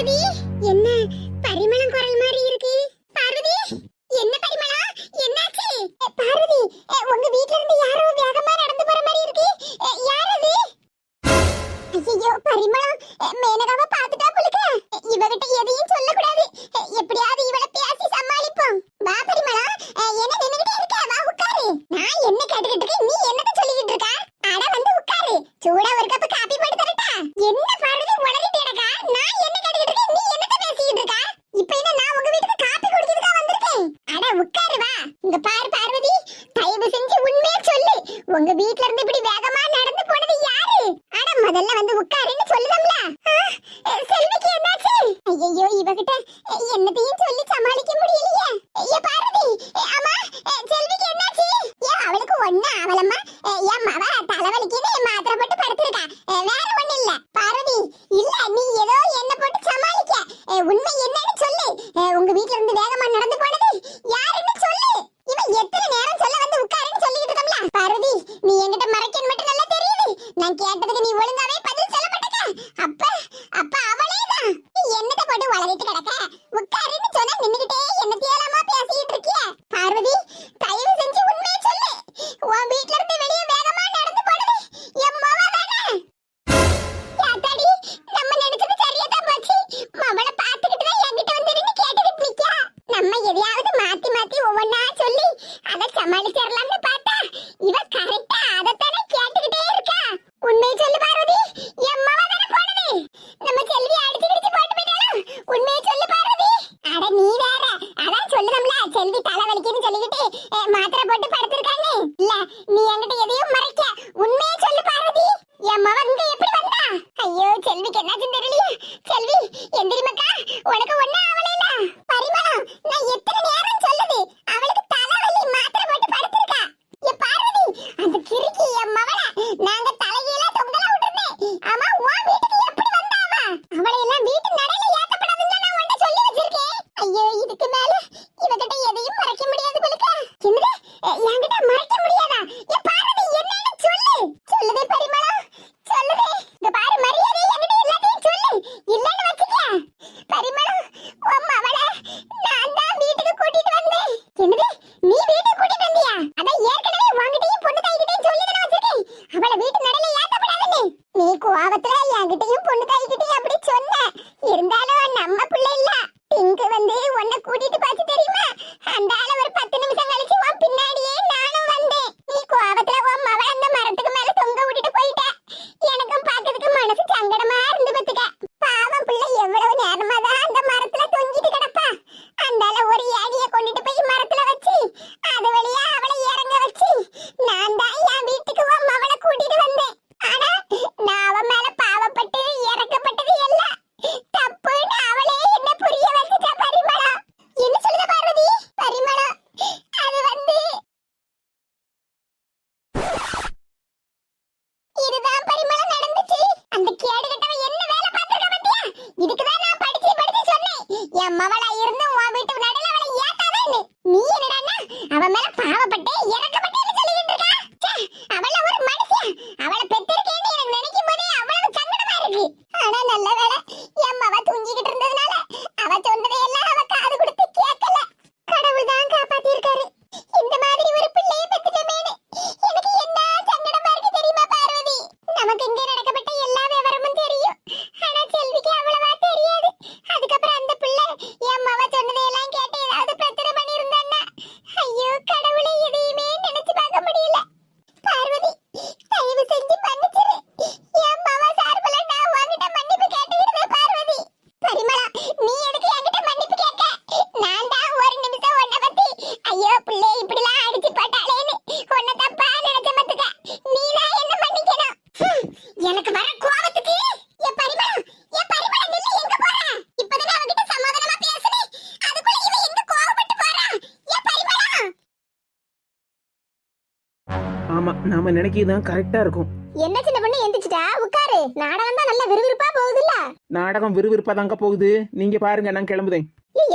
பார்வதி என்ன பரிமளம் குரல் மாதிரி இருக்கு? பார்வதி என்ன பரிமளா என்னாச்சு? பார்வதி உங்க வீட்ல இருந்து யாரோ வேகமா நடந்து போற மாதிரி இருக்கு? யார் அது? ஐயோ பரிமளம். மேனகாவை பார்த்துட்டா புளுக்க இவகிட்ட எதையும் சொல்ல கூடாது எப்படியாவது இவளை பேசி சமாளிப்போம். வா பரிமளா என்ன நின்னுகிட்டே இருக்க? வா உட்காரு. நான் என்ன கேட்டுக்கிட்டு நீ என்ன வேகமா நடந்து போனது யாரு? ஆனா முதல்ல வந்து வரைக்கும் தான் கரெக்டா இருக்கும். என்ன சின்ன பொண்ணு எந்திரிச்சிட்டா? உட்காரு. நாடகம் தான் நல்ல விறுவிறுப்பா போகுதுல்ல? நாடகம் விறுவிறுப்பா தாங்க போகுது. நீங்க பாருங்க நான் கிளம்புதேன்.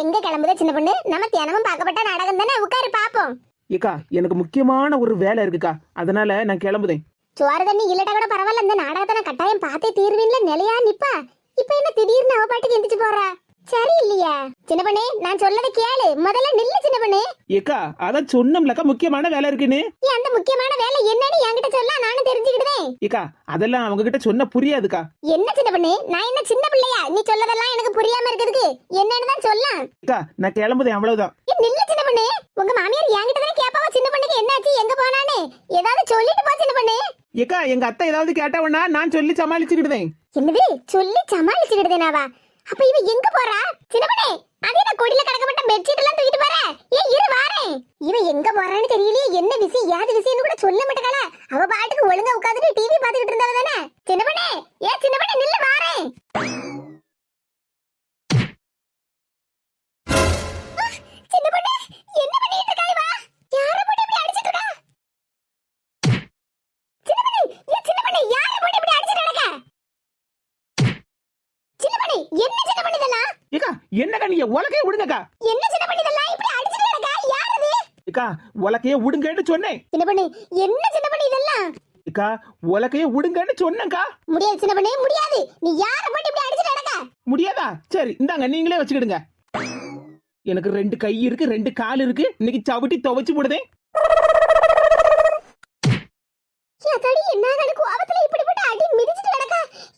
எங்க கிளம்புத சின்ன பொண்ணு? நம்ம தினமும் பார்க்கப்பட்ட நாடகம் தானே? உட்காரு பாப்போம். ஏக்கா எனக்கு முக்கியமான ஒரு வேலை இருக்குக்கா. அதனால நான் கிளம்புதேன். சோறு தண்ணி இல்லட்டா கூட பரவாயில்ல. இந்த நாடகத்தை நான் கட்டாயம் பார்த்தே தீர்வீன்ல. நிலையா நிப்பா. இப்ப என்ன திடீர்னு அவ பாட்டுக்கு எந்திரிச்சு போறா? சரி இல்லையா சின்ன பண்ணே நான் சொல்லதை கேளு. முதல்ல நில்லு சின்ன பண்ணே. ஏக்கா அதான் சொன்னோம்லக்கா முக்கியமான வேலை இருக்குன்னு. ஏன் அந்த முக்கியமான வேலை என்னன்னு என்கிட்ட சொல்ல நானும் தெரிஞ்சுக்கிட்டேன் ஏக்கா அதெல்லாம் அவங்க கிட்ட சொன்ன புரியாதுக்கா. என்ன சின்ன பண்ணே? நான் என்ன சின்ன பிள்ளையா? நீ சொல்லதெல்லாம் எனக்கு புரியாம இருக்கிறதுக்கு என்னன்னு தான் சொல்லலாம். ஏக்கா நான் கிளம்புதேன் அவ்வளவுதான். ஏய், நில்லு சின்ன பண்ணே. உங்க மாமியார் என்கிட்ட தானே கேப்பாவா சின்ன பண்ணுக்கு என்னாச்சு? எங்க போனான்னு? ஏதாவது சொல்லிட்டு போ சின்ன பண்ணே. ஏக்கா எங்க அத்தை ஏதாவது கேட்டவனா நான் சொல்லி சமாளிச்சுக்கிட்டேன் என்னது? சொல்லி சமாளிச்சுக்கிட்டேனாவா அப்ப இவ எங்க போறா? சின்ன பண்ணே அதே கொடியில கிடக்கப்பட்ட பெட்ஷீட் எல்லாம் தூக்கிட்டு போற. ஏ இரு வாரேன் இவ எங்க போறான்னு தெரியலையே என்ன விஷயம் யாது விஷயம்னு கூட சொல்ல மாட்டேங்களா? அவ பாட்டுக்கு ஒழுங்கா உட்கார்ந்துட்டு டிவி பாத்துக்கிட்டு இருந்தவ தானே? சின்ன பண்ணே ஏ நில்லு வாரேன் சின்ன என்ன பண்ணிட்டு இருக்காய் வா யார போட்டு இப்படி அடிச்சிட்டு இருக்கா சின்ன பண்ணே ஏ சின்ன பண்ணே யார போட்டு இப்படி அடிச்சிட்டு நடக்க என்ன சின்ன ஏக்கா என்னக்கா நீங்க? உலகைய விடுங்கக்கா. என்ன சின்ன பண்ணி இதெல்லாம் இப்படி அடிச்சிட்டு நடக்க யார் அது ஏக்கா உலகைய விடுங்கன்னு சொன்னேன். சின்ன பண்ணி என்ன சின்ன பண்ணி இதெல்லாம் ஏக்கா உலகைய விடுங்கன்னு சொன்னேன்க்கா. முடியாது சின்ன பண்ணி முடியாது. நீ யார போட்டு இப்படி அடிச்சிட்டு நடக்க? முடியாதா? சரி இந்தாங்க நீங்களே வச்சுக்கிடுங்க. எனக்கு ரெண்டு கை இருக்கு ரெண்டு கால் இருக்கு. இன்னைக்கு சவிட்டி துவைச்சு அதாடி என்ன கணக்கு இப்படி போட்டு அடி மிதிச்சிட்டு நடக்க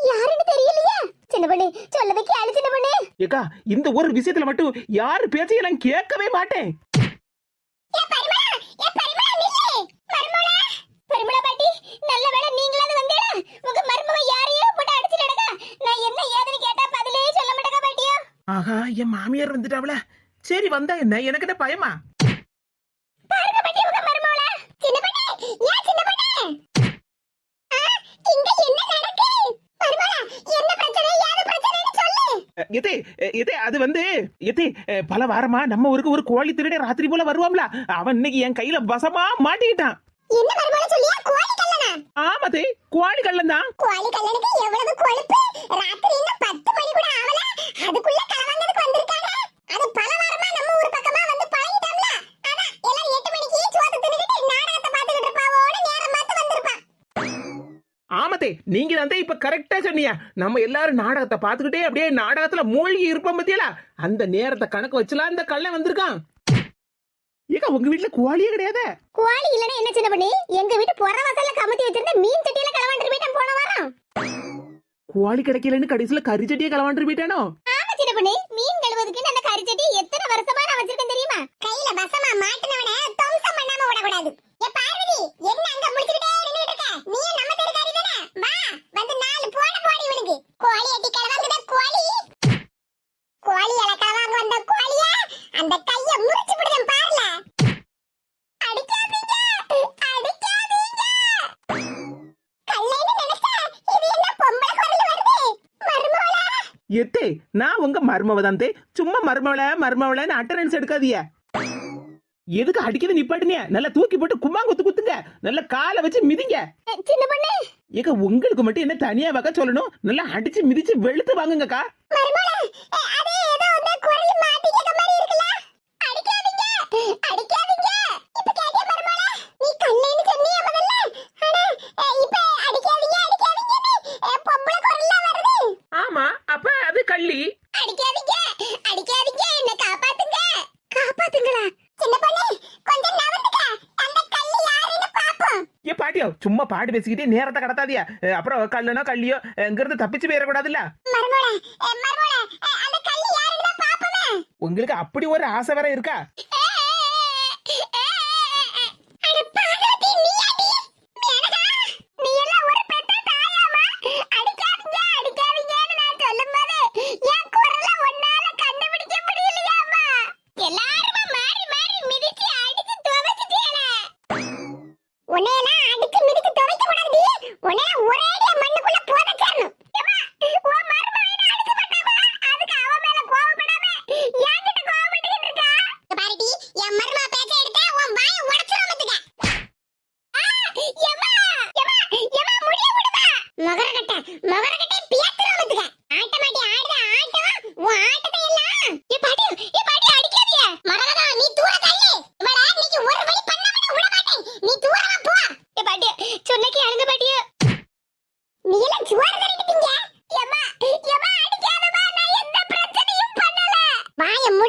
யாருன்னு தெரியலையா சின்ன பண்ணி. சொல்லவே கேளு சின்ன பண்ணி. ஏக்கா இந்த ஒரு விஷயத்துல மட்டும் யாரு பேச்சையும் நான் கேட்கவே மாட்டேன். ஆஹா என் மாமியார் வந்துட்டாவல சரி வந்தா என்ன? எனக்கு என்ன பயமா பாருங்க பாட்டி உங்க மருமகள சின்ன பண்ணே ஏன் சின்ன பண்ணே ஆ இங்க என்ன நடக்கு மருமகளா என்ன பிரச்சனை ஏது பிரச்சனைன்னு சொல்லு அஹ், எதே எதே அது வந்து எதே பல வாரமா நம்ம ஊருக்கு ஒரு கோழி திருடே ராத்திரி போல வருவாம்ல. அவன் இன்னைக்கு என் கையில வசமா மாட்டிக்கிட்டான். ஆமாதே கோழி கள்ளன் தான். கோழி கல்லனுக்கு எவ்வளவு கொழுப்பு? ராத்திரி இன்னும் பத்து மணி கூட ஆகல அதுக்குள்ள களவாங்கிறதுக்கு வந்திருக்காங்க. அது பல வாரமா நம்ம ஊர் பக்கமா வந்து பழகிட்டோம்ல அதான் எல்லாரும் எட்டு மணிக்கு சோத்து தின்னுக்கிட்டு நாடகத்தை பார்த்துக்கிட்டு இருப்பாவோட நேரம் பார்த்து வந்திருப்பான் ஆமத்தே நீங்க தான் இப்ப கரெக்டா சொன்னீங்க. நம்ம எல்லாரும் நாடகத்தை பார்த்துக்கிட்டே அப்படியே நாடகத்துல மூழ்கி இருப்போம் பத்தியலா அந்த நேரத்தை கணக்கு வச்சுலாம் இந்த கள்ளன் வந்திருக்கான். ஏக்கா உங்க வீட்டுல கோழியே கிடையாது? கோழி இல்லனா என்ன சின்ன பண்ணி? எங்க வீட்டு புற வாசல்ல கமத்தி வச்சிருந்த மீன் சட்டியில களவாண்டு போயிட்டான் போன வாரம். கோழி கிடைக்கலன்னு கடைசியில கரிச்சட்டியே களவாண்டு போயிட்டானோ? ஆமா சின்ன பண்ணி மீன் கழுவுறதுக்கு அந்த கறி சட்டி எத்தனை வருஷமா நான் வச்சிருக்கேன் தெரியுமா? கையில பசமா மாட்டினவன தம்சம் பண்ணாம விடக்கூடாது. ஏ பார்வதி என்ன அங்க முடிச்சுக்கிட்டே நின்னுட்டு இருக்க? நீ நம்ம தெருக்காரி தானே வா வந்து நாலு போடி இவனுக்கு. கோழி அடி கிளவாங்குத கோழி. கோழி கிளவாங்க வந்த அந்த கைய முறிச்சு விடுதேன் பாருல. அடிக்காதீங்க அடிக்காதீங்க. கல்லைன்னு நினைச்சா இது என்ன பொம்பளை குரல் வருது? மருமகளா? எத்தே நான் உங்க மருமவ தான் சும்மா மருமவள மருமவளன்னு அட்டரன்ஸ் எடுக்காதீங்க. எதுக்கு அடிக்கிறது நிப்பாட்டுங்க நல்லா தூக்கி போட்டு கும்மாங்குத்து குத்துங்க. நல்லா காலை வச்சு மிதிங்க. சின்ன பொண்ணு. ஏக்கா உங்களுக்கு மட்டும் என்ன தனியா வக்க சொல்லணும்? நல்லா அடிச்சு மிதிச்சு வெளுத்து வாங்குங்கக்கா. மருமகளா அதே ஏதோ அந்த குரல் மாட்டிக்க மாதிரி இருக்குல்ல அடிக்காதீங்க அடிக்காதீங்க இப்ப கேட்டியா மருமகளா நீ கல்லைன்னு சொன்னியே முதல்ல ஆனா அஹ், இப்ப அடிக்காதீங்க அடிக்காதீங்கன்னு அஹ், பொம்பளை குரல்ல வருது ஆமா அப்ப அது கள்ளி அடிக்காதீங்க அடிக்காதீங்க என்ன காப்பாத்துங்க காப்பாத்துங்களா சின்ன பொண்ணு கொஞ்சம் நவந்துக்க அந்த கல்லு யாருன்னு பாப்போம் ஏ பாட்டு பேசிக்கிட்டே நேரத்தை கடத்தாதியா அப்புறம் கல்லுனோ கள்ளியோ இங்கிருந்து தப்பிச்சு போயிடக்கூடாதுல்ல உங்களுக்கு அப்படி ஒரு ஆசை வேற இருக்கா அட பாகவதி, நீயாடி? மேனகா, நீ எல்லாம் ஒரு பெத்த தாயாமா? அடிக்காதீங்க, அடிக்காதீங்கன்னு நான் சொல்லும்போது, என் குரலை உன்னால கண்டுபிடிக்க முடியலையாம்மா? எல்லாருமா மாறி மாறி மிதிச்சு அடிச்சு துவைச்சிட்டீங்களே. உன்னையெல்லாம் அடிச்சு மிதிச்சு துவைக்க கூடாதுடி. உன்னையெல்லாம் ஒரேடியா மண்ணுக்குள்ள புதைச்சிரணும். ஏம்மா, உன் மருமக என்ன அடிச்சு போட்டாமா? அதுக்கு அவ மேல கோவப்படாம என்கிட்ட கோவப்பட்டுக்கிட்டு இருக்கா? இங்க பாருடி,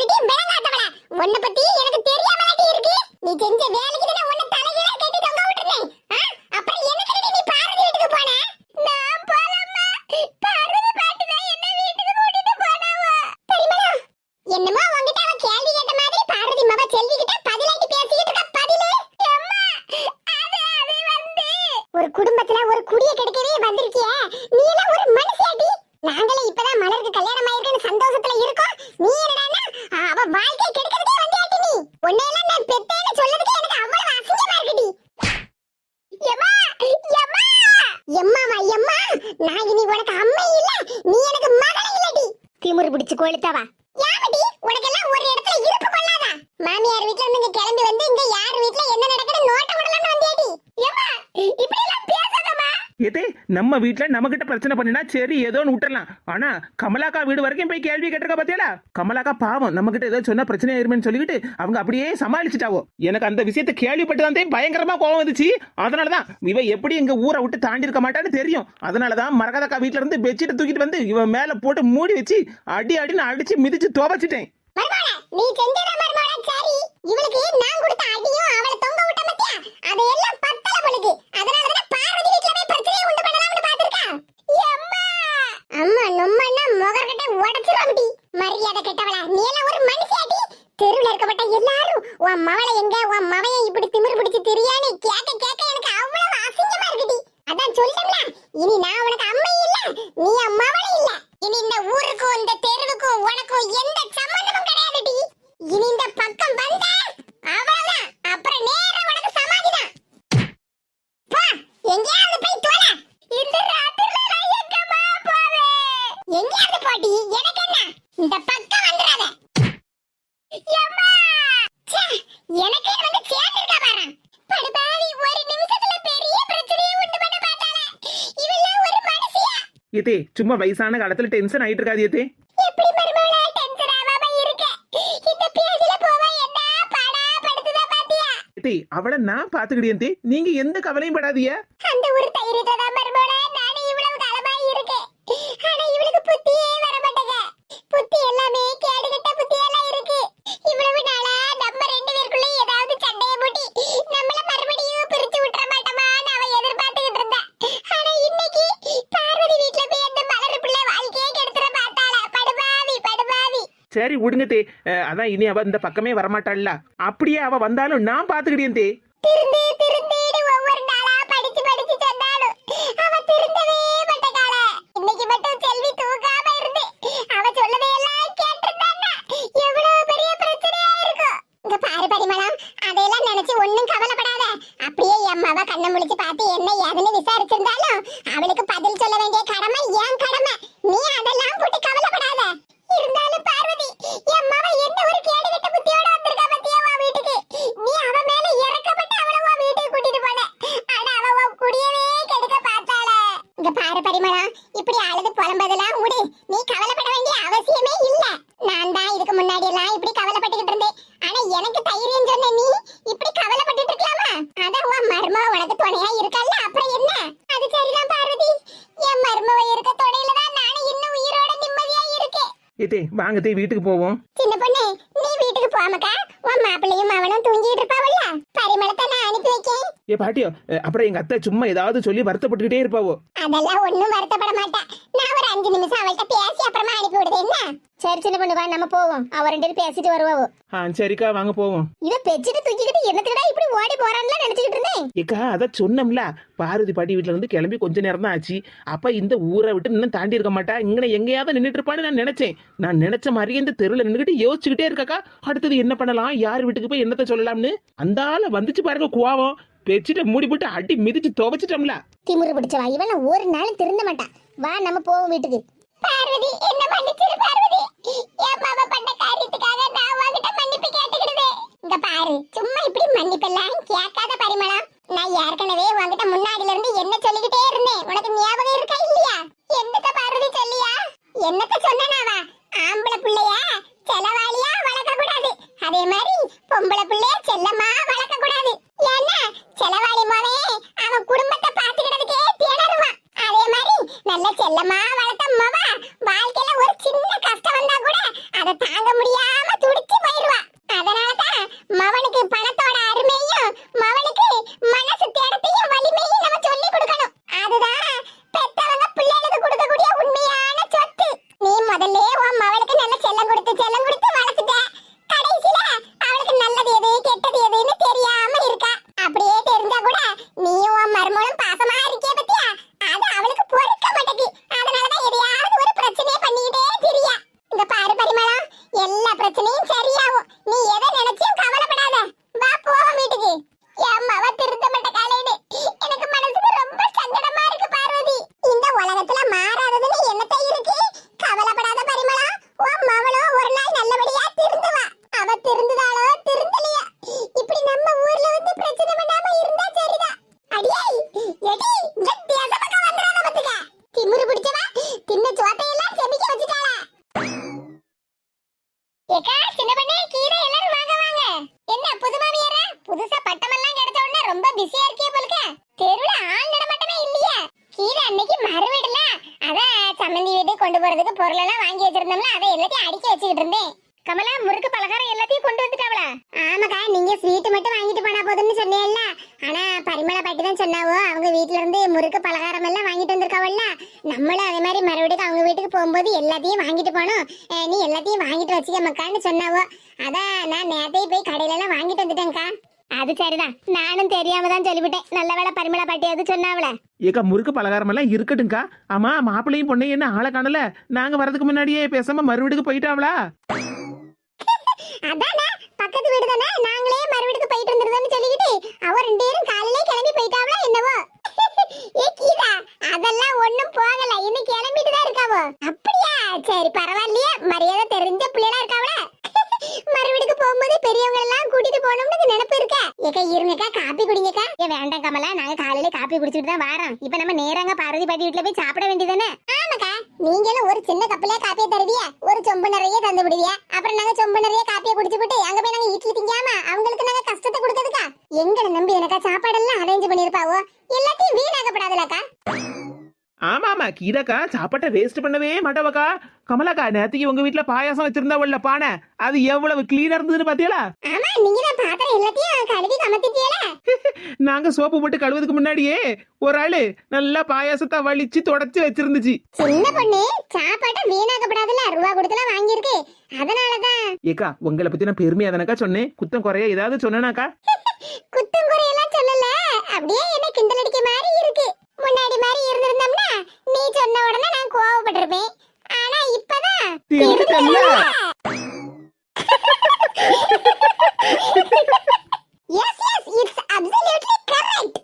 வாய பத்தி எனக்கு தெரியாமலாட்டி இருக்கு. நீ செஞ்ச வேலை தானே உன்னை தலைகீழா கட்டி தொங்க விட்டுருந்தேன் ஆ? அப்புறம் எனக்கு நீ பாரதி வீட்டுக்கு போன நான் போலம்மா பாரதி பாட்டி தான் என்ன வீட்டுக்கு கூட்டிட்டு போனாவா பரிமளா என்னமோ உன்கிட்ட அவ கேள்வி கேட்ட மாதிரி பாரதி மவ செல்வி கிட்ட பதிலாட்டி பேசிக்கிட்டு இருக்க பதிலு அம்மா அது அது வந்து ஒரு குடும்பத்துல ஒரு குடிய கெடுக்கவே வந்திருக்கிய நீ எல்லாம் ஒரு மனுஷியாடி நாங்களே இப்பதான் மலருக்கு கல்யாணம் ஆயிருக்குன்னு சந்தோஷத்துல இருக்கோம் நீ என்னடான்னா அவ வாழ்க்கை கெடுக்கிறதுக்கே வந்தியாட்டி நீ உன்னையெல்லாம் நான் பெத்தேன்னு சொல்லதுக்கே எனக்கு அவ்வளவு அசிங்கமா இருக்குடி எம்மா எம்மா எம்மாமா எம்மா நான் இனி உனக்கு அம்மை இல்ல நீ எனக்கு மகளே இல்லடி திமிரு பிடிச்சு கொளுத்தவா யாமடி உனக்கெல்லாம் ஒரு இடத்துல இருப்பு கொள்ளாதா மாமியார் வீட்ல இருந்து இங்க கிளம்பி வந்து இங்க யார் வீட்ல என்ன நடக்குது நோட்ட விடலாம்னு வந்தியாடி எம்மா இப்படி எல்லாம் பேசாதம்மா ஏதே நம்ம வீட்டில் நம்ம கிட்ட பிரச்சனை பண்ணினா சரி ஏதோன்னு விட்டுறலாம். ஆனா கமலாக்கா வீடு வரைக்கும் போய் கேள்வி கேட்டிருக்கா பாத்தியாலா கமலாக்கா பாவம் நம்ம கிட்ட ஏதோ சொன்னா பிரச்சனை ஆயிருமேன்னு சொல்லிட்டு அவங்க அப்படியே சமாளிச்சுட்டாவோ. எனக்கு அந்த விஷயத்தை கேள்விப்பட்டுதான் பயங்கரமா கோவம் வந்துச்சு. அதனாலதான் இவ எப்படி எங்க ஊரை விட்டு தாண்டி இருக்க மாட்டான்னு தெரியும். அதனாலதான் மரகதக்கா வீட்டுல இருந்து பெட்ஷீட்டை தூக்கிட்டு வந்து இவன் மேல போட்டு மூடி வச்சு அடி அடின்னு அடிச்சு மிதிச்சு துவச்சிட்டேன். நீ சரி. இவளுக்கு நான் கொடுத்த அடியும் அவளை தொங்க விட்ட மத்தியா அதையெல்லாம் பத்தல பொழுது அதனாலதான் பார்வதி வீட்ல போய் பிரச்சனையை உண்டு பண்ணலாம்னு பாத்திருக்கா அம்மா அம்மா நம்மன்னா முகர்கிட்ட உடைச்சிருவாடி மரியாதை கெட்டவளா நீ எல்லாம் ஒரு மனுஷியாடி தெருவுல இருக்கப்பட்ட எல்லாரும் உன் மவளை எங்க உன் மவையை இப்படி திமிரு பிடிச்சு திரியான்னு கேட்க கேட்க எனக்கு அவ்வளவு அசிங்கமா இருக்குடி அதான் சொல்லிட்டேன்ல இனி நான் உனக்கு அம்மை இல்ல நீ என் மவளை இல்ல இனி இந்த ஊருக்கும் இந்த தெருவுக்கும் உனக்கும் எந்த சம்பந்தமும் கிடையாதுடி இனி இந்த பக்கம் வந்த அவ்வளவுதான் அப்புறம் நேரா உனக்கு சமாதிதான் போ எங்கேயாவது போய் தொல இந்த ராத்திரில நான் எங்கம்மா போவேன் எங்கேயாவது போடி எனக்கு என்ன இந்த பக்கம் வந்துடாத எம்மா ச்சே, எனக்கு வந்து சேர்ந்திருக்கா பாரு படுபாவி ஒரு நிமிஷத்துல பெரிய பிரச்சனையை உண்டு பண்ண பார்த்தாளே இவெல்லாம் ஒரு மனுஷியா ஏதே சும்மா வயசான காலத்துல டென்ஷன் ஆயிட்டு இருக்காது அவளை நான் பாத்துக்கிட்டே நீங்க எந்த கவலையும் படாதீங்க. அந்த ஒரு தைரியத்தை தான் மருமகளா நானே இவ்வளவு காலமா இருக்கேன் ஆனா இவளுக்கு புத்தியே வர மாட்டேங்க புத்தி எல்லாமே கேடுகட்ட புத்தி எல்லாம் இருக்கு இவ்வளவு நாளா நம்ம ரெண்டு பேருக்குள்ள ஏதாவது சண்டைய மூட்டி நம்மள மறுபடியும் பிரிச்சு விட்டுற மாட்டோமான்னு அவ எதிர்பார்த்துக்கிட்டு இருந்தா ஆனா இன்னைக்கு பார்வதி வீட்ல போய் அந்த மலர் பிள்ளை வாழ்க்கையே கெடுத்துற பார்த்தாளா படுபாவி படுபாவி சரி விடுங்க தே. அஹ், அதான் இனி அவ இந்த பக்கமே வரமாட்டாள்ல. அப்படியே அவ வந்தாலும் நான் பாத்துக்கிட்டேன் தே திருந்து திருந்தீடு ஒவ்வொரு நாளா படிச்சு படிச்சு சொன்னாலும் அவ திருந்தவே மாட்டேங்காள இன்னைக்கு மட்டும் செல்வி தூக்காம இருந்து அவ சொல்லதையெல்லாம் கேட்டிருந்தான்னா எவ்வளவு பெரிய பிரச்சனையா இருக்கும் இங்க பாரு பரிமளம் அதையெல்லாம் நினைச்சு ஒண்ணும் கவலைப்படாத அப்படியே என் மவ கண்ணை முழிச்சு பார்த்து என்ன ஏதுன்னு விசாரிச்சிருந்தாலும் அவளுக்கு பதில் சொல்ல வேண்டிய கடமை என் கடமை நீ அதெல்லாம் போட்டு கவலைப்படாத இருந்தாலும் பார்வதி என் மவ என்ன ஒரு கேடுகட்ட புத்தியோட வந்திருக்கா பத்தியா உன் வீட்டுக்கு நீ அவ மேல இறக்கப்பட்டு அவளை உன் வீட்டுக்கு கூட்டிட்டு போன ஆனா அவ உன் குடியவே கெடுக்க பார்த்தாள பரிமளா இப்படி அழுது புலம்பதெல்லாம் விடு நீ கவலைப்பட வேண்டிய அவசியமே இல்ல. நான் தான் இதுக்கு முன்னாடி எல்லாம் இப்படி கவலைப்பட்டுக்கிட்டு இருந்தேன். ஆனா எனக்கு தைரியம் சொன்ன நீ இப்படி கவலைப்பட்டுட்டு இருக்கலாமா? அதான் உன் மருமக உனக்கு துணையா இருக்கல்ல அப்புறம் என்ன? அது சரிதான் பார்வதி. என் மருமவ இருக்க துணையில தான் நானும் இன்னும் உயிரோட நிம்மதியா இருக்கேன். ஏதே வாங்க தே வீட்டுக்கு போவோம் சின்ன பொண்ணு நீ வீட்டுக்கு போமக்கா உன் மாப்பிள்ளையும் அவனும் தூங்கிட்டு இருப்பாவல்ல பரிமளத்தை நான் அனுப்பி வைக்கேன் ஏ பாட்டியோ அப்புறம் எங்க அத்தை சும்மா ஏதாவது சொல்லி வருத்தப்பட்டுக்கிட்டே இருப்பாவோ? அதெல்லாம் ஒண்ணும் வருத்தப்பட மாட்டா. நான் ஒரு அஞ்சு நிமிஷம் அவள்கிட்ட பேசி அப்புறமா அனுப்பி விடுது. என்ன? சரி சின்ன பொண்ணு வா நம்ம போவோம். அவ ரெண்டு பேரும் பேசிட்டு வருவாவோ? ஆ சரிக்கா வாங்க போவோம். இவ பெச்சிட்டு தூக்கிக்கிட்டு என்னத்துடா இப்படி ஓடி போறான்ல நினைச்சுக்கிட்டு இருந்தேன். ஏக்கா அதான் சொன்னோம்ல பாரதி பாட்டி வீட்ல இருந்து கிளம்பி கொஞ்ச நேரம் தான் ஆச்சு. அப்ப இந்த ஊரை விட்டு இன்னும் தாண்டி இருக்க மாட்டா. இங்கன எங்கேயாவது நின்னுட்டு இருப்பான்னு நான் நினைச்சேன். நான் நினைச்ச மாதிரியே இந்த தெருவில் நின்னுக்கிட்டு யோசிச்சுக்கிட்டே இருக்கக்கா. அடுத்தது என்ன பண்ணலாம்? யார் வீட்டுக்கு போய் என்னத்த சொல்லலாம்னு? அந்த ஆள வந்துச்சு பாருங்க கோவம் பெட்ஷீட்டை மூடி போட்டு அடி மிதிச்சு துவைச்சிட்டோம்ல. திமுரு பிடிச்சவா? இவன் ஒரு நாள் திருந்த மாட்டான் வா நம்ம போவோம் வீட்டுக்கு. பார்வதி என்ன மன்னிச்சிரு பார்வதி. என் மாமா பண்ண காரியத்துக்காக நான் உன்கிட்ட மன்னிப்பு கேட்டுக்கிடுவேன் இங்க பாரு சும்மா இப்படி மன்னிப்பெல்லாம் கேட்காத பரிமளம். நான் ஏற்கனவே உன்கிட்ட முன்னாடில இருந்து என்ன சொல்லிக்கிட்டே இருந்தேன். உனக்கு ஞாபகம் இருக்கா இல்லையா? என்னத்த பார்வதி சொல்லியா? என்னத்த சொன்னனாவா? ஆம்பளை பிள்ளைய செலவாளியா வளர்க்க கூடாது அதே மாதிரி பொம்பளை பிள்ளைய செல்லமா வளர்க்க செலவாளி போவே அவன் குடும்ப பாத்துக்கிறதுக்கே திணறுவான் அதே மாதிரி நல்ல செல்லமா வளர்த்த மவ வாழ்க்கையில ஒரு சின்ன கஷ்டம் வந்தா கூட அதை தாங்க முடியாம கொடுத்து செல்லம் கொடுத்து வளர்த்துட்ட கடைசியில அவளுக்கு நல்லது எது கெட்டது எதுன்னு தெரியாம இருக்கா அப்படியே தெரிஞ்சா கூட நீயும் உன் மருமகளும் பாசமா இருக்கே பத்தியா அது அவளுக்கு பொறுக்க மாட்டேங்குது அதனாலதான் எதையாவது ஒரு பிரச்சனையை பண்ணிக்கிட்டே திரியா இங்க பாரு பரிமளம் எல்லா பிரச்சனையும் சரியாகும் நீ எதை நினைச்சும் கவலைப்படாத வா போவோம் வீட்டுக்கு என் மவ திருத்த மாட்ட காலையிடு எனக்கு மனசுக்கு ரொம்ப சங்கடமா இருக்கு பார்வதி இந்த உலகத்துல மாறாததுன்னு என்னத்தை இருக்கு கவலைப்படாத பரிமளம் உன் மவளும் ஒரு நாள் நல்லபடியா திருந்துவா அவ திருந்துதாளோ திருந்தலையா இப்படி நம்ம ஊர்ல வந்து பிரச்சனை பண்ணாம இருந்தா சரிதான் அடியே எடி இந்த தேச பக்கம் வந்துடாத பத்துக்க திமிரு பிடிச்சவா தின்ன சோத்தையெல்லாம் செமிக்க வச்சுட்டாளா ஏக்கா சின்ன பண்ணே கீரை எல்லாரும் வாங்க வாங்க என்ன புது மாமியாரா புதுசா பட்டமெல்லாம் கிடைச்ச உடனே ரொம்ப பிஸியா இருக்கியே போலுக்க? தெருவுல ஆள் நடமாட்டமே இல்லையா. கீழே அன்னைக்கு மறு வீடுல. அதான் சம்மந்தி வீடு கொண்டு போறதுக்கு பொருள் எல்லாம் வாங்கி வச்சிருந்தோம்ல அதை எல்லாத்தையும் அடுக்கி வச்சுக்கிட்டு இருந்தேன். கமலா முறுக்கு பலகாரம் எல்லாத்தையும் கொண்டு வந்துட்டாவளா? ஆமாக்கா நீங்க ஸ்வீட் மட்டும் வாங்கிட்டு போனா போதும்னு சொன்னேன்ல. ஆனா பரிமள பாட்டி தான் சொன்னாவோ அவங்க வீட்ல இருந்து முறுக்கு பலகாரம் எல்லாம் வாங்கிட்டு வந்திருக்காவல்ல. நம்மளும் அதே மாதிரி மறுபடியும் அவங்க வீட்டுக்கு போகும்போது எல்லாத்தையும் வாங்கிட்டு போனோம் நீ எல்லாத்தையும் வாங்கிட்டு வச்சுக்க மக்கான்னு சொன்னாவோ அதான் நான் நேரத்தையே போய் கடையில எல்லாம் வாங்கிட்டு வந்துட்டேன்க்கா அது சரிதான். நானும் தெரியாம தான் சொல்லிவிட்டேன். நல்ல வேளை பரிமள பாட்டி அது சொன்னாவல ஏக்கா முறுக்கு பலகாரம் எல்லாம் இருக்கட்டும்க்கா. ஆமா மாப்பிள்ளையும் பொண்ணையும் என்ன ஆளை காணல? நாங்க வரதுக்கு முன்னாடியே பேசாம மறுவீடுக்கு போயிட்டாவளா? அதானே பக்கத்து வீடு தானே நாங்களே மறுவீடுக்கு போயிட்டு வந்துருந்தோம்னு சொல்லிக்கிட்டு அவ ரெண்டு பேரும் காலையிலே கிளம்பி போயிட்டாவளா என்னவோ? ஏ கீதா அதெல்லாம் ஒண்ணும் போகல. இன்னும் கிளம்பிட்டு தான் இருக்காவோ? அப்படியா? சரி பரவாயில்லையே. மரியாதை தெரிஞ்ச பிள்ளைகளா இருக்காவள. மறுவீடுக்கு போகும்போது பெரியவங்க எல்லாம் கூட்டிட்டு போகணும்னு நினைப்பு இருக்கா? ஏக்கா இருங்கக்கா காப்பி குடிங்கக்கா. ஏ வேண்டாம் கமலா நாங்க காலையில காப்பி குடிச்சிட்டு தான் வரோம். இப்ப நம்ம நேராங்க பார்வதி பாட்டி வீட்டுல போய் சாப்பிட வேண்டியதானே ஆமாக்கா. நீங்களும் ஒரு சின்ன கப்பிலே காப்பியை தருவியா? ஒரு சொம்பு நிறைய தந்து விடுவியா? அப்புறம் நாங்க சொம்பு நிறைய காப்பியை குடிச்சு போட்டு அங்க போய் நாங்க இட்லி திங்காம அவங்களுக்கு நாங்க கஷ்டத்தை கொடுக்கறதுக்கா? எங்களை நம்பி எனக்கா சாப்பாடெல்லாம் அரேஞ்ச் பண்ணிருப்பாவோ? எல்லாத்தையும் வீணாக்கப்படாதுலக்கா. ஆமா ஆமா கீதாக்கா சாப்பாட்டை வேஸ்ட் பண்ணவே மாட்டவக்கா. கமலாக்கா நேத்துக்கு உங்க வீட்டுல பாயாசம் வச்சிருந்தாவல்ல பானை. அது எவ்வளவு கிளீனா இருந்ததுன்னு பாத்தியாளா ஆமா நீங்க தான் பாத்திரம் எல்லாத்தையும் கழுவி நாங்க சோப்பு போட்டு கழுவுறதுக்கு முன்னாடியே ஒரு ஆளு நல்லா பாயாசத்தை வலிச்சு தொடச்சு வச்சிருந்துச்சு. சின்ன பொண்ணு சாப்பாட்டை வீணாக்கப்படாதுல ரூபா கொடுத்துல வாங்கியிருக்கு. அதனாலதான். ஏக்கா உங்களை பத்தி நான் பெருமையா தானக்கா சொன்னேன். குத்தம் குறைய ஏதாவது சொன்னேனாக்கா? குத்தம் குறையெல்லாம் சொல்லல. அப்படியே என்ன கிண்டல் அடிக்க மாதிரி இருக்கு. முன்னாடி மாதிரி இருந்திருந்தோம்னா நீ சொன்ன உடனே நான் கோவப்பட்டிருப்பேன். ஆனா இப்பதான் திருத்தல்ல. Yes yes it's absolutely correct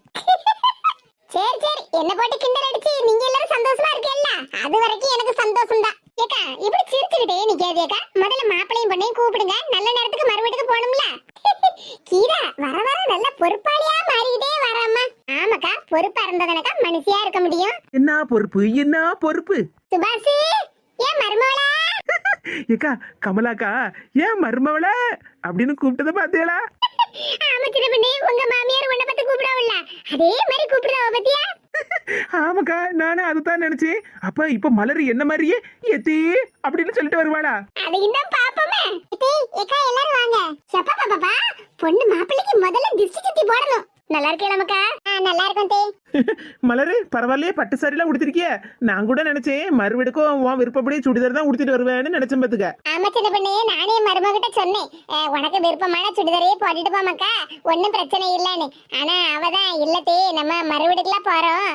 சரி சரி என்ன போட்டு கிண்டல் அடிச்சு நீங்க எல்லாரும் சந்தோஷமா இருக்கீல்ல அது வரைக்கும் எனக்கு சந்தோஷம் தான் ஏக்கா இப்படி சிரிச்சுக்கிட்டே நிக்காதேக்கா முதல்ல மாப்பிளையும் பொண்ணையும் கூப்பிடுங்க நல்ல நேரத்துக்கு மறுவீட்டுக்கு போகணும்ல கீதா வர வர நல்ல பொறுப்பாளியா மாறிக்கிட்டே வராமா ஆமாக்கா பொறுப்பா இருந்ததுனக்கா மனுஷியா இருக்க முடியும் என்ன பொறுப்பு? என்ன பொறுப்பு? சுபாஷ் ஏன் மருமவளா ஏக்கா கமலாக்கா ஏன் மருமவள? அப்படின்னு கூப்பிட்டத பாத்தியாளா ஆமா சின்ன பண்ணி உங்க மாமியார் உன்னை பத்தி கூப்பிடாவல்ல அதே மாதிரி கூப்பிடுறாவ பத்தியா ஆமாக்கா நானும் அதுதான் நினைச்சேன். அப்ப இப்ப மலர் என்ன மாதிரியே? எத்தே அப்படின்னு சொல்லிட்டு வருவாளா? அதையும் தான் பாப்போமே ஏக்கா எல்லாரும் வாங்க. சப்பா பாப்பா பொண்ணு மாப்பிள்ளைக்கு முதல்ல திஷ்டி சுத்தி போடணும். நல்லா இருக்கே நமக்கா நல்லா இருக்கும் தே. மலரு பரவாயில்லையே பட்டு சாரிலாம் உடுத்திருக்கிய. நான் கூட நினைச்சேன் மறுவெடுக்கும் உன் விருப்பப்படி சுடிதார் தான் உடுத்திட்டு வருவேன்னு நினைச்சேன் பாத்துக்க ஆமா சின்ன பொண்ணு நானே மருமகிட்ட சொன்னேன். உனக்கு விருப்பமான சுடிதாரையே போட்டுட்டு போமாக்கா ஒன்னும் பிரச்சனை இல்லைன்னு. ஆனா அவதான் இல்லத்தே நம்ம மறுவீடுக்குலாம் போறோம்.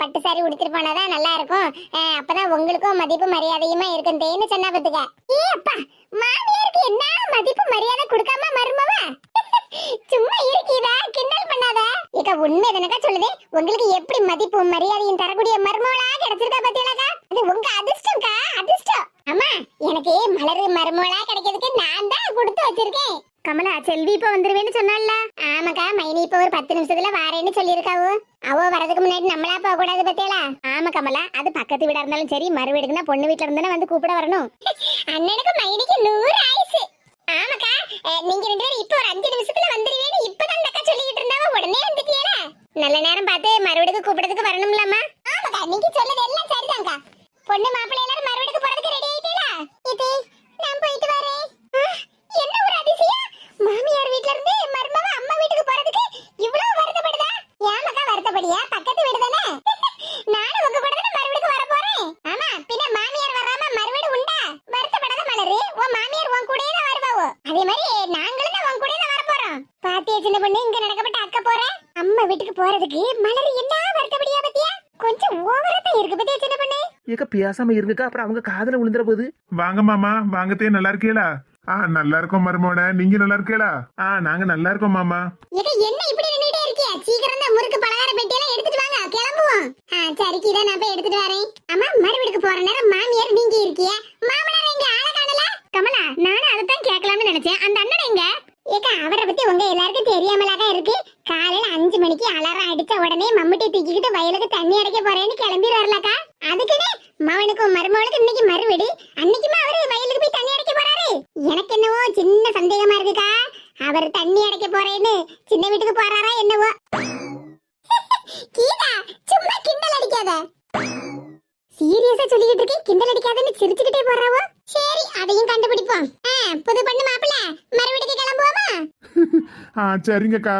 பட்டு சாரி உடுத்திட்டு போனாதான் நல்லா இருக்கும் அஹ், அப்பதான் உங்களுக்கும் மதிப்பு மரியாதையுமா இருக்கும் தேன்னு சொன்னா பாத்துக்க ஏ அப்பா மாமியாருக்கு என்ன மதிப்பு மரியாதை கொடுக்காம மருமவ? சும்மா இருக்கீதா கிண்டல் பண்ணாத? இக்க உண்மை தானக்கா சொல்லுது. உங்களுக்கு எப்படி மதிப்பும் மரியாதையும் தரக்கூடிய மருமவளா கிடைச்சிருக்கா பாத்தீங்களாக்கா அது உங்க அதிர்ஷ்டம்க்கா அதிர்ஷ்டம். அம்மா எனக்கு மலரு மருமவளா கிடைக்கிறதுக்கு நான் தான் கொடுத்து வச்சிருக்கேன். கமலா செல்வி இப்ப வந்துருவேன்னு சொன்னால ஆமாக்கா மைனி இப்ப ஒரு பத்து நிமிஷத்துல வாரேன்னு சொல்லியிருக்காவோ. அவ வரதுக்கு முன்னாடி நம்மளா போக கூடாது பத்தியலா ஆமா கமலா அது பக்கத்து வீடா இருந்தாலும் சரி மறு வீடுக்குன்னா பொண்ணு வீட்டுல இருந்தா வந்து கூப்பிட வரணும். அண்ணனுக்கு மைனிக்கு நூறு ஆயிடுச்சு ஆமாக்கா. நீங்க ரெண்டு பேரும் இப்ப ஒரு அஞ்சு நிமிஷத்துல வந்துருவேன்னு இப்பதான் அக்கா சொல்லிட்டு இருந்தாவ உடனே வந்துட்டியல. நல்ல நேரம் பார்த்து மறுபடியும் கூப்பிடறதுக்கு வரணும்லாமா ஆமாக்கா நீங்க சொல்லது எல்லாம் சரிதான்க்கா. பொண்ணு மாப்பிள்ளை எல்லாரும் மறுபடியும் போறதுக்கு ரெடி ஆயிட்டீங்களா இது நான் போயிட்டு வரேன். என்ன ஒரு அதிசயம்? மாமியார் வீட்ல இருந்து மருமவ அம்மா வீட்டுக்கு போறதுக்கு இவ்வளவு வருத்தப்படுதா ஏமாக்கா வருத்தப்படியா பக்கத்து வீடு தானே நானும் உங்க கூட தானே மறுவீடுக்கு வர போறேன் ஆமா பின்ன மாமியார் வராம மறுவீடு உண்டா வருத்தப்படாத மலரு உன் மாமியார் அதே மாதிரி நாங்களும் தான் உன் கூட தான் வர போறோம் பாத்தியா சின்ன பொண்ணு இங்க நடக்கப்பட்ட அக்க போற அம்மா வீட்டுக்கு போறதுக்கு மலர் என்ன வருத்தப்படியா பத்தியா கொஞ்சம் ஓவரா தான் இருக்கு பத்தியா சின்ன பொண்ணு ஏக்கா பேசாம இருங்கக்கா. அப்புறம் அவங்க காதுல விழுந்துற போகுது வாங்க மாமா வாங்கத்தே நல்லா இருக்கீங்களா ஆ நல்லா இருக்கோம் மருமோன. நீங்க நல்லா இருக்கீங்களா ஆ நாங்க நல்லா இருக்கோம் மாமா. ஏக்கா என்ன இப்படி நின்னுட்டே இருக்கியா சீக்கிரம் தான் முறுக்கு பலகார பெட்டியெல்லாம் எடுத்துட்டு வாங்க. கிளம்புவோம். ஆ சரி கீதா நான் போய் எடுத்துட்டு வரேன். அம்மா மறுவீடுக்கு போற நேரம் மாமியார் நீங்க இருக்கிய மாமனார் எங்க? ஆள காணல? கமலா நானும் அதைத்தான் கேட்கலாம்னு நினைச்சேன். அந்த அண்ணன் எங்க? ஏக்கா அவரை பத்தி உங்க எல்லாருக்கும் தெரியாமலாதான் இருக்கு. காலையில அஞ்சு மணிக்கு அலாரம் அடிச்ச உடனே மம்முட்டி தூக்கிக்கிட்டு வயலுக்கு தண்ணி அடைக்க போறேன்னு கிளம்பி வரலக்கா அதுக்குன்னு மாவனுக்கும் மருமவனுக்கும் இன்னைக்கு மறுவீடு. அன்னைக்குமே அவரு வயலுக்கு போய் தண்ணி அடைக்க போறாரு. எனக்கு என்னவோ சின்ன சந்தேகமா இருக்குக்கா. அவர் தண்ணி அடைக்க போறேன்னு சின்ன வீட்டுக்கு போறாரா என்னவோ. கீதா சும்மா கிண்டல் அடிக்காத. சீரியஸா சொல்லிட்டு இருக்கேன் கிண்டல் அடிக்காதன்னு சிரிச்சுக்கிட்டே போறாவோ? சரி அதையும் கண்டுபிடிப்போம். புது பண்ணு மாப்பிள்ள மறுவீட்டுக்கு கிளம்புவோமா? ஆ சரிங்கக்கா.